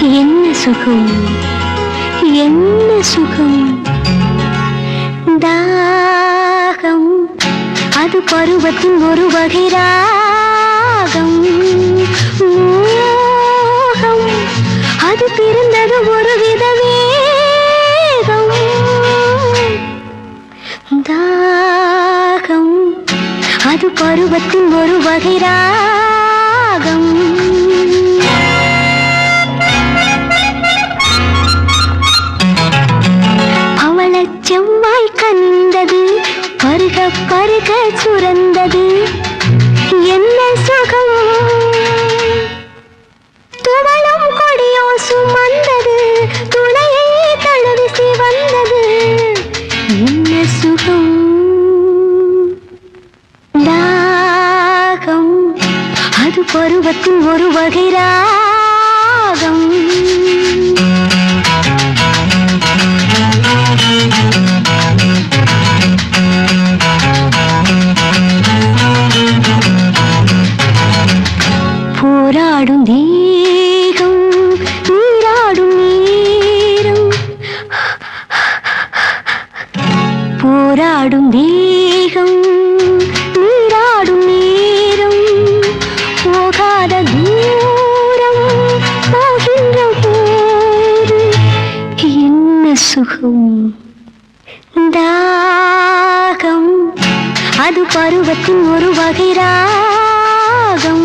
என்ன சுகம்? என்ன சுகம்? தாகம். அது பருவத்தின் ஒரு வகை ராகம் மோகம். அது பிறந்தது ஒரு வித வேகம் தாகம். அது பருவத்தின் ஒரு வகை ராகம் ராகம் அவளச் செவ்வாய் கண்டது பருக பருக சுரந்தது. அது பருவத்தின் ஒரு வகை ராகம். போராடும் தேகம் நீராடும் நேரம். போராடும் தேகம் தாகம் தாகம் அது பருவத்தின் ஒரு வகை ராகம்